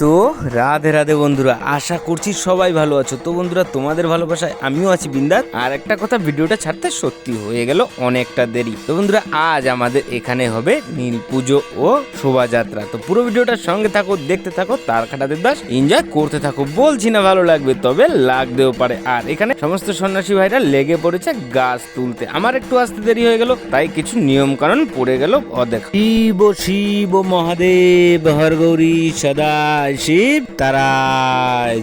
তো রাধে রাধে বন্ধুরা, আশা করছি সবাই ভালো আছো। তো বন্ধুরা, তোমাদের ভালোবাসায় আমিও আছি বিন্দাস। আর একটা কথা, ভিডিওটা ছাড়তে সত্যি হয়ে গেল অনেকটা দেরি। তো বন্ধুরা, আজ আমাদের এখানে হবে নীল পুজো ও শোভাযাত্রা। তো পুরো ভিডিওটার সঙ্গে থাকো, দেখতে থাকো, তার খাটাদের দাস এনজয় করতে থাকো। বলছি না ভালো লাগবে, তবে লাগতেও পারে। আর এখানে সমস্ত সন্ন্যাসী ভাইরা লেগে পড়েছে গাছ তুলতে। আমার একটু আসতে দেরি হয়ে গেল, তাই কিছু নিয়ম কানুন পড়ে গেল অদেখ। শিব শিব মহাদেব, হর গৌরী সদা শিব। তারায়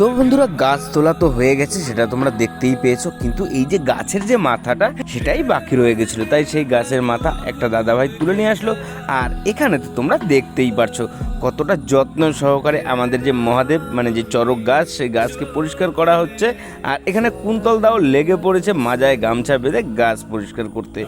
তো বন্ধুরা, গাছ তোলা তো হয়ে গেছে, সেটা তোমরা দেখতেই পেয়েছ। কিন্তু এই যে গাছের যে মাথাটা, সেটাই বাকি রয়ে গেছিল। তাই সেই গাছের মাথা একটা দাদাভাই তুলে নিয়ে আসলো। আর এখানে তো তোমরা দেখতেই পারছ কতটা যত্ন সহকারে আমাদের যে মহাদেব মানে যে চরক গাছ, সেই গাছকে পরিষ্কার করা হচ্ছে। আর এখানে কুন্তল দাও লেগে পড়েছে মাজায় গামছা বেঁধে গাছ পরিষ্কার করতে।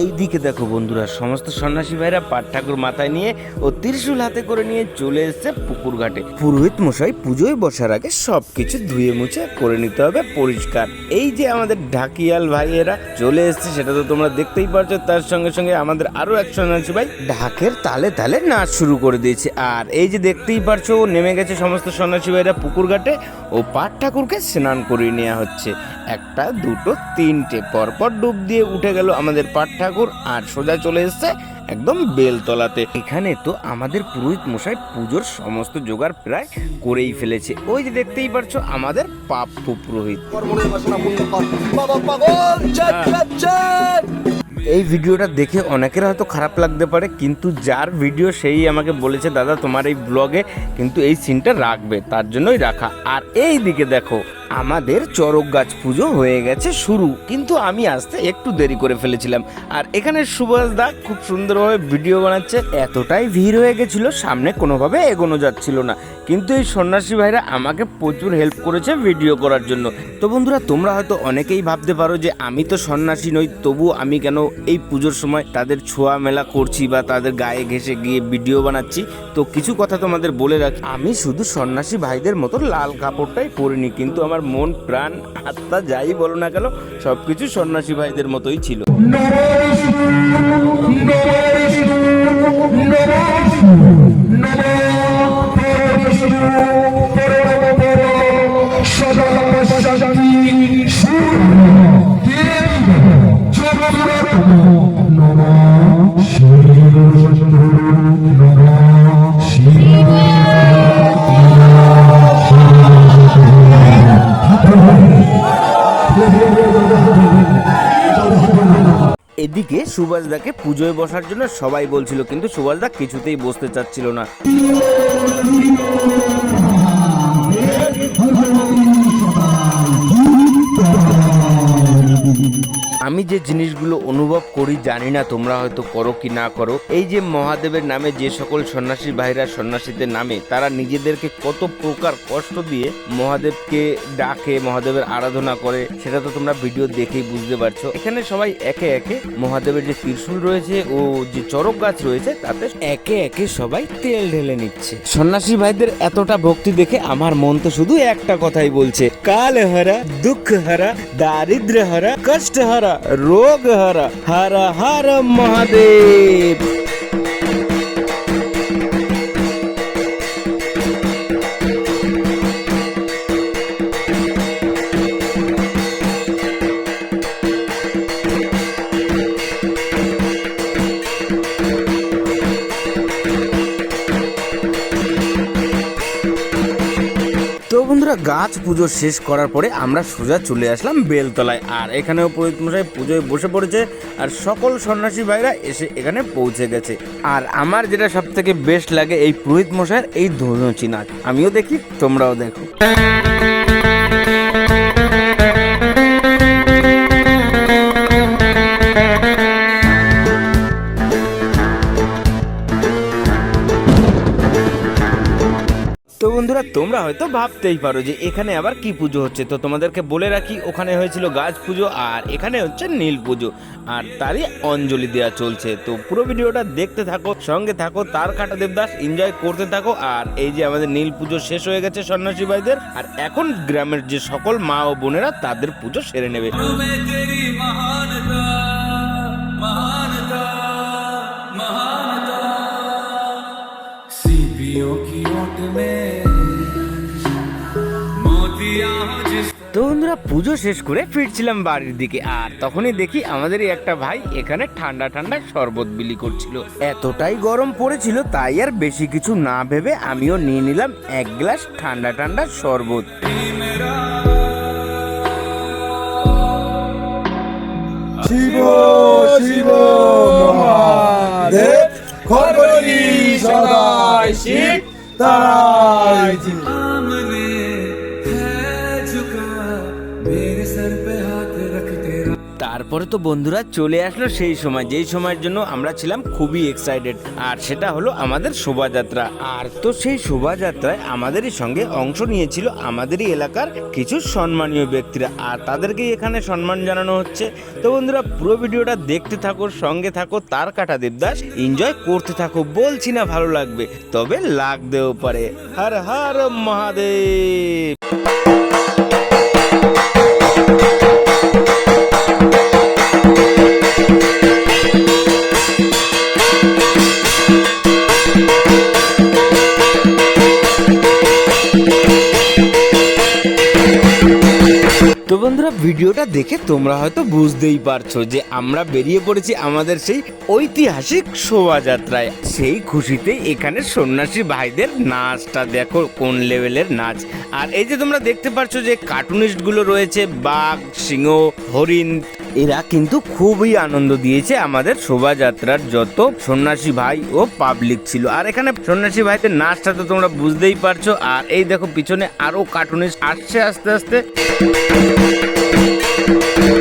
এই দিকে দেখো বন্ধুরা, সমস্ত সন্ন্যাসী ভাইরা পাট ঠাকুর মাথায় নিয়ে ও ত্রিশূল হাতে করে নিয়ে চলে এসেছে পুকুর ঘাটে। পুরোহিত মশাই পুজোয় বসার আগে সবকিছু ধুয়ে মুছে করে নিতে হবে পরিষ্কার। এই যে আমাদের ঢাকিয়াল ভাইয়েরা চলে এসেছে, সেটা তো তোমরা দেখতেই পারছ তার সঙ্গে সঙ্গে আমাদের আরও এক সন্ন্যাসী ভাই ঢাকের তালে তালে নাচ শুরু করে দিয়েছে। আর এই যে দেখতেই পারছ, ও নেমে গেছে সমস্ত সন্ন্যাসী ভাইরা পুকুর ঘাটে। ও পাট ঠাকুরকে স্নান করিয়ে নেওয়া হচ্ছে। একটা দুটো তিনটে। পরপর ডুব দিয়ে উঠে গেল আমাদের পাট ঠাকুর আর সোজা চলে এসছে একদম বেলতলাতে। এখানে তো আমাদের পুরোহিত মশাই পুজোর সমস্ত জোগাড় প্রায় করেই ফেলেছে। ওই যে দেখতেই পারছ আমাদের পাপ্পু পুরোহিত। এই ভিডিওটা দেখে অনেকের হয়তো খারাপ লাগতে পারে, কিন্তু যার ভিডিও সেই আমাকে বলেছে, দাদা, তোমার এই ব্লগে কিন্তু এই সিনটা রাখবে, তার জন্যই রাখা। আর এই দিকে দেখো আমাদের চরক গাছ পুজো হয়ে গেছে শুরু, কিন্তু আমি আসতে একটু দেরি করে ফেলেছিলাম। আর এখানে সুভাষ দা খুব সুন্দরভাবে ভিডিও বানাচ্ছে, এতটাই ভিড় হয়ে গেছিল, সামনে কোনোভাবে এগোনো যাচ্ছিল না। কিন্তু এই সন্ন্যাসী ভাইরা আমাকে প্রচুর হেল্প করেছে ভিডিও করার জন্য। তো বন্ধুরা, তোমরা হয়তো অনেকেই ভাবতে পারো যে আমি তো সন্ন্যাসী নই, তবু আমি কেন এই পুজোর সময় তাদের ছোঁয়া মেলা করছি বা তাদের গায়ে ঘেসে গিয়ে ভিডিও বানাচ্ছি? তো কিছু কথা তোমাদের বলে রাখি। আমি শুধু সন্ন্যাসী ভাইদের মতো লাল কাপড়টাই পরিনি, কিন্তু আমার মন প্রাণ আত্মা যাই বলো না কেন সবকিছু সন্ন্যাসী ভাইদের মতোই ছিল। সুভাষদাকে পুজোয় বসার জন্য সবাই বলছিল কিন্তু সুভাষদা কিছুতেই বসতে চাচ্ছিল না। আমি যে জিনিসগুলো অনুভব করি জানি না তোমরা হয়তো করো কি না করো। এই যে মহাদেবের নামে যে সকল সন্ন্যাসী ভাইরা সন্ন্যাসীদের নামে, তারা নিজেদেরকে কত প্রকার কষ্ট দিয়ে মহাদেবকে ডাকে, মহাদেবের আরাধনা করে, সেটা তো তোমরা ভিডিও দেখেই বুঝতে পারছ। এখানে সবাই একে একে মহাদেবের যে ত্রিশূল রয়েছে ও যে চরক গাছ রয়েছে, তাতে একে একে সবাই তেল ঢেলে নিচ্ছে। সন্ন্যাসী ভাইদের এতটা ভক্তি দেখে আমার মন তো শুধু একটা কথাই বলছে কাল হারা দুঃখ হারা দারিদ্র হারা কষ্ট হারা রোগ হারা হারা হর মহাদেব গাছ পুজো শেষ করার পরে আমরা সোজা চলে আসলাম বেলতলায়। আর এখানেও পুরোহিত মশাই পুজোয় বসে পড়েছে, আর সকল সন্ন্যাসী ভাইরা এসে এখানে পৌঁছে গেছে। আর আমার যেটা সব থেকে বেস্ট লাগে এই পুরোহিত মশাইয়ের এই ধনুচি নাচ আমিও দেখি, তোমরাও দেখো। বন্ধুরা, তোমরা হয়তো ভাবতেই পারো যে এখানে আবার কি পুজো হচ্ছে। তো তোমাদেরকে বলে রাখি, ওখানে হয়েছিল গাছ পুজো আর এখানে হচ্ছে নীল পুজো। আর তারই অঞ্জলি দেওয়া চলছে। তো পুরো ভিডিওটা দেখতে থাকো, সঙ্গে থাকো, তার কাটা দেবদাস এনজয় করতে থাকো। আর এই যে আমাদের নীল পুজো শেষ হয়ে গেছে সন্ন্যাসী ভাইদের আর এখন গ্রামের যে সকল মা ও বোনেরা তাদের পুজো সেরে নেবে। তো বন্ধুরা, পুজো শেষ করে ফিরছিলাম বাড়ির দিকে, আর তখনই দেখি আমাদেরই একটা ভাই এখানে ঠান্ডা ঠান্ডা শরবত বিলি করছিল। এতটাই গরম পড়েছিল, তাই আর বেশি কিছু না ভেবে আমিও নিয়ে নিলাম এক গ্লাস ঠান্ডা ঠান্ডা শরবত। তারপরে তো বন্ধুরা চলে আসলো সেই সময়, যেই সময়ের জন্য আমরা ছিলাম খুবই এক্সাইটেড আর সেটা হলো আমাদের শোভাযাত্রা। আর তো সেই শোভাযাত্রায় আমাদেরই সঙ্গে অংশ নিয়েছিল আমাদেরই এলাকার কিছু সম্মানীয় ব্যক্তিরা। আর তাদেরকেই এখানে সম্মান জানানো হচ্ছে। তো বন্ধুরা, পুরো ভিডিওটা দেখতে থাকো, সঙ্গে থাকো। তার কাটা দেবদাস এনজয় করতে থাকো। বলছি না ভালো লাগবে, তবে লাগতেও পারে। হর হর মহাদেব! ভিডিওটা দেখে তোমরা হয়তো বুঝতেই পারছ যে আমরা বেরিয়ে পড়েছি আমাদের সেই ঐতিহাসিক শোভাযাত্রায়। সেই খুশিতে এখানে সন্ন্যাসী ভাইদের নাচটা দেখো, কোন লেভেলের নাচ। আর এই যে তোমরা দেখতে পারছ যে কার্টুনিস্টগুলো রয়েছে, বাঘ, সিংহ, হরিণ, এরা কিন্তু খুবই আনন্দ দিয়েছে আমাদের শোভাযাত্রার যত সন্ন্যাসী ভাই ও পাবলিক ছিল। আর এখানে সন্ন্যাসী ভাইদের নাচটা তো তোমরা বুঝতেই পারছ। আর এই দেখো পিছনে আরও কার্টুনিস্ট আসছে আস্তে আস্তে। Thank you.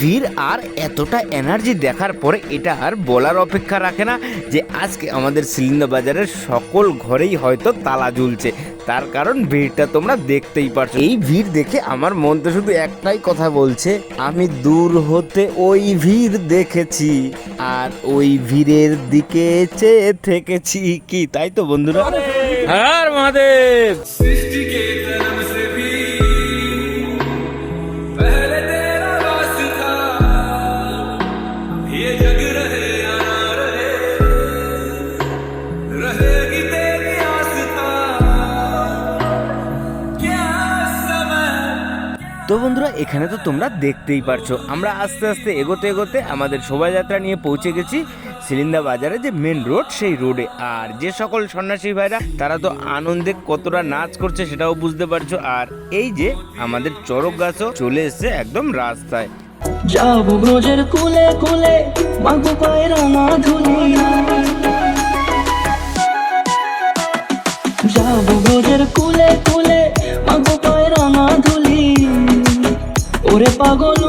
ভিড় আর এতটা এনার্জি দেখার পরে এটা আর বলার অপেক্ষা রাখে না যে আজকে আমাদের সিলিন্ডার বাজারের সকল ঘরেই হয়তো তালা ঝুলছে। তার কারণ ভিড়টা তোমরা দেখতেই পারছ। এই ভিড় দেখে আমার মন তো শুধু একটাই কথা বলছে, আমি দূর হতে ওই ভিড় দেখেছি আর ওই ভিড়ের দিকে চেয়ে থেকেছি কি, তাই তো বন্ধুরা? আর মহাদেব! তো বন্ধুরা, এখানে তো তোমরা দেখতেই পারছ। আমরা আস্তে আস্তে এগোতে এগোতে আমাদের শোভাযাত্রা নিয়ে পৌঁছে গেছি সিলিন্দা বাজারে যে মেন রোড সেই রোডে আর যে সকল সন্ন্যাসী ভাইরা, তারা তো আনন্দে কতটা নাচ করছে সেটাও বুঝতে পারছ। আর এই যে আমাদের চরক গাছও চলে এসেছে একদম রাস্তায়। যাব ব্রজের ব্রজের কুলে কুলে পাগল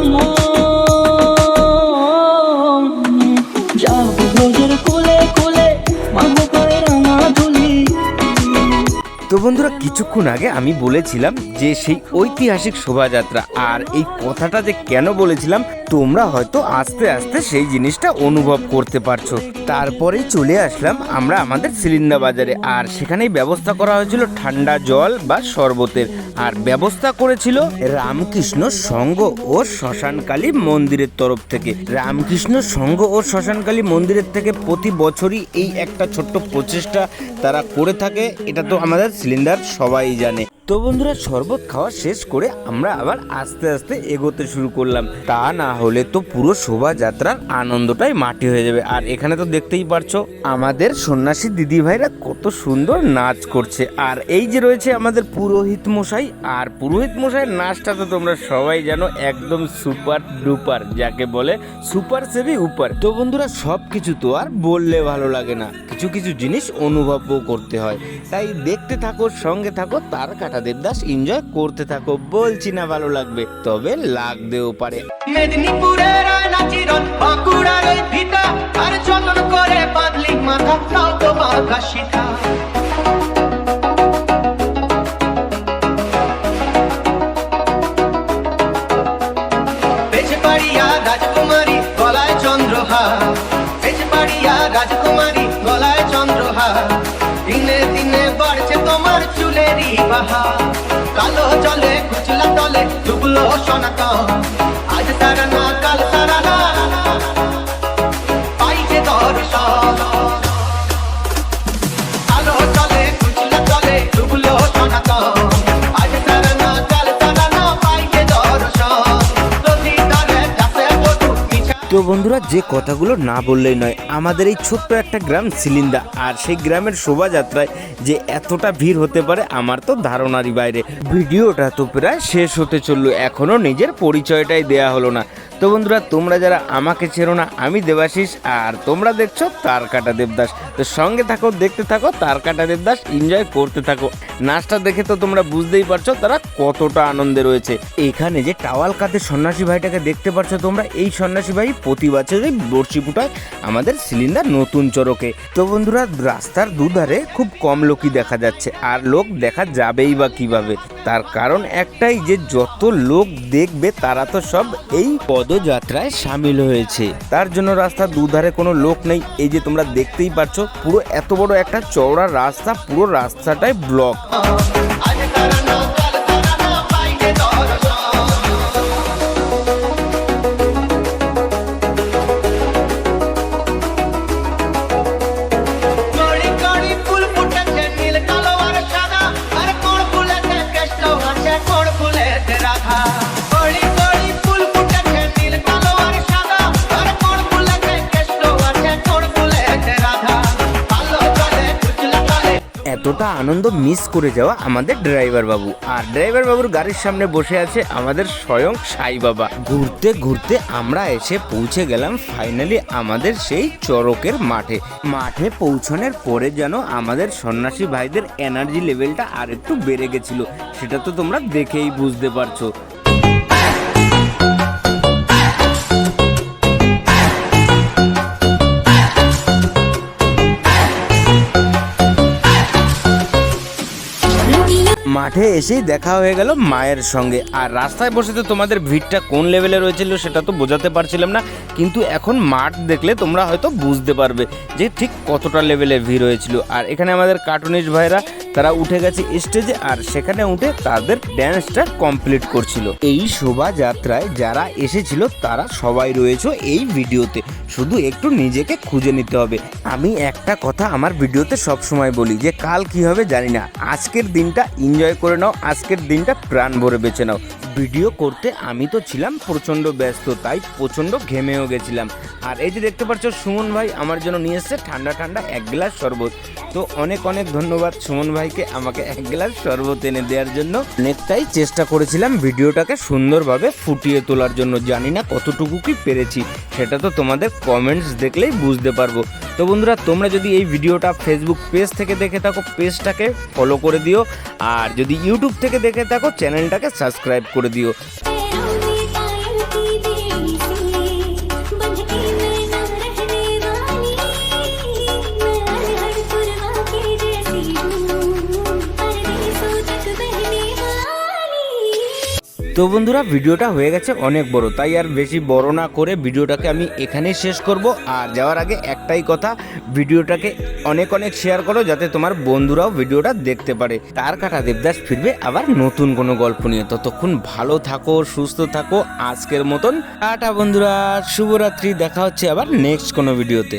তো বন্ধুরা, কিছুক্ষণ আগে আমি বলেছিলাম যে সেই ঐতিহাসিক শোভাযাত্রা আর এই কথাটা যে কেন বলেছিলাম তোমরা হয়তো আস্তে আস্তে সেই জিনিসটা অনুভব করতে পারছ। তারপরেই চলে আসলাম আমরা আমাদের সিলিন্ডার বাজারে। আর সেখানেই ব্যবস্থা করা হয়েছিল ঠান্ডা জল বা শরবতের। আর ব্যবস্থা করেছিল রামকৃষ্ণ সংঘ ও শ্মশানকালী মন্দিরের তরফ থেকে। রামকৃষ্ণ সংঘ ও শ্মশানকালী মন্দিরের থেকে প্রতি বছরই এই একটা ছোট্ট প্রচেষ্টা তারা করে থাকে। এটা তো আমাদের সিলিন্ডার সবাই জানে। তো বন্ধুরা, শরবত খাওয়া শেষ করে আমরা আবার আস্তে আস্তে এগোতে শুরু করলাম। তা না হলে তো পুরো শোভাযাত্রার আনন্দটাই মাটি হয়ে যাবে। আর এখানে তো দেখতেই পারছ, আমাদের সন্ন্যাসী দিদি ভাইরা কত সুন্দর নাচ করছে। আর এই যে রয়েছে আমাদের পুরোহিত মশাই, আর পুরোহিত মশাইয়ের নাচটা তো তোমরা সবাই জানো, একদম সুপার ডুপার, যাকে বলে সুপার সেভি উপার। তো বন্ধুরা সব কিছু তো আর বললে ভালো লাগে না। কিছু কিছু জিনিস অনুভবও করতে হয়। তাই দেখতে থাকো, সঙ্গে থাকো, তার কাটা দেবদাস এনজয় করতে থাকো। বলছি না ভালো লাগবে, তবে লাগতেও পারে। মেদিনীপুরের নাচিরন বাঁকুড়ার ভিতা আর করে মাথা তো বাঁধা சொன்னக்கோ அது தரனா বন্ধুরা, যে কথাগুলো না বললেই নয়, আমাদের এই ছোট্ট একটা গ্রাম সিলিন্দা, আর সেই গ্রামের শোভাযাত্রায় যে এতটা ভিড় হতে পারে, আমার তো ধারণারই বাইরে। ভিডিওটা তো প্রায় শেষ হতে চলল, এখনও নিজের পরিচয়টাই দেয়া হলো না। তো বন্ধুরা, তোমরা যারা আমাকে চেনো না, আমি দেবাশিস, আর তোমরা দেখছ তার কাটা দেবদাস। তো সঙ্গে থাকো, দেখতে থাকো তার কাটা দেবদাস এনজয় করতে থাকো। নাচটা দেখে তো তোমরা বুঝতেই পারছ তারা কতটা আনন্দে রয়েছে। এখানে যে টাওয়াল কাতে সন্ন্যাসী ভাইটাকে দেখতে পাচ্ছ তোমরা, এই সন্ন্যাসী ভাই প্রতি বছরই ফুটায় আমাদের সিলিন্ডার নতুন চরকে। তো বন্ধুরা, রাস্তার দুধারে খুব কম লোকই দেখা যাচ্ছে, আর লোক দেখা যাবেই বা কীভাবে। তার কারণ একটাই যে যত লোক দেখবে তারা তো সব এই পদযাত্রায় সামিল হয়েছে। তার জন্য রাস্তার দুধারে কোনো লোক নেই। এই যে তোমরা দেখতেই পাচ্ছ পুরো এত বড় একটা চওড়া রাস্তা পুরো রাস্তাটাই ব্লক আনন্দ মিস করে যাওয়া আমাদের ড্রাইভার বাবু। আর ড্রাইভার বাবুর গাড়ির সামনে বসে আছে আমাদের স্বয়ং সাই বাবা। ঘুরতে ঘুরতে আমরা এসে পৌঁছে গেলাম ফাইনালি আমাদের সেই চরকের মাঠে। মাঠে পৌঁছানোর পরে যেন আমাদের সন্ন্যাসী ভাইদের এনার্জি লেভেলটা আর একটু বেড়ে গেছিল। সেটা তো তোমরা দেখেই বুঝতে পারছ। মাঠে এসেই দেখা হয়ে গেল মায়ের সঙ্গে। আর রাস্তায় বসে তো তোমাদের ভিড়টা কোন লেভেলে রয়েছিল সেটা তো বোঝাতে পারছিলাম না, কিন্তু এখন মাঠ দেখলে তোমরা হয়তো বুঝতে পারবে যে ঠিক কতটা লেভেলে ভিড় হয়েছিল। আর এখানে আমাদের কার্টুনিস্ট ভাইরা তারা উঠে গেছে স্টেজে আর সেখানে উঠে তাদের ড্যান্সটা কমপ্লিট করছিল। এই শোভাযাত্রায় যারা এসেছিল তারা সবাই রয়েছে এই ভিডিওতে। শুধু একটু নিজেকে খুঁজে নিতে হবে। আমি একটা কথা আমার ভিডিওতে সব সময় বলি যে কাল কি হবে জানি না। আজকের দিনটা এনজয় করে নাও, আজকের দিনটা প্রাণ ভরে বেছে নাও। ভিডিও করতে আমি তো ছিলাম প্রচণ্ড ব্যস্ত, তাই প্রচণ্ড ঘেমেও গেছিলাম। আর এই যে দেখতে পাচ্ছ সুমন ভাই আমার জন্য নিয়ে এসছে ঠান্ডা ঠান্ডা এক গ্লাস শরবত। তো অনেক অনেক ধন্যবাদ সুমন ভাইকে আমাকে এক গ্লাস শরবত এনে দেওয়ার জন্য। অনেকটাই চেষ্টা করেছিলাম ভিডিওটাকে সুন্দরভাবে ফুটিয়ে তোলার জন্য। জানি না কতটুকু কি পেরেছি, সেটা তো তোমাদের কমেন্টস দেখলেই বুঝতে পারব। তো বন্ধুরা, তোমরা যদি এই ভিডিওটা ফেসবুক পেজ থেকে দেখে থাকো পেজটাকে ফলো করে দিও। আর যদি ইউটিউব থেকে দেখে থাকো চ্যানেলটাকে সাবস্ক্রাইব করে দিও। তো বন্ধুরা, ভিডিওটা হয়ে গেছে অনেক বড়, তাই আর বেশি বড় না করে ভিডিওটাকে আমি এখানেই শেষ করব। আর যাওয়ার আগে একটাই কথা, ভিডিওটাকে অনেক অনেক শেয়ার করো যাতে তোমার বন্ধুরাও ভিডিওটা দেখতে পারে। তার কাটা দেবদাস ফিরবে আবার নতুন কোনো গল্প নিয়ে। ততক্ষণ ভালো থাকো, সুস্থ থাকো, আজকের মতন। আটা বন্ধুরা, শুভরাত্রি, দেখা হচ্ছে আবার নেক্সট কোনো ভিডিওতে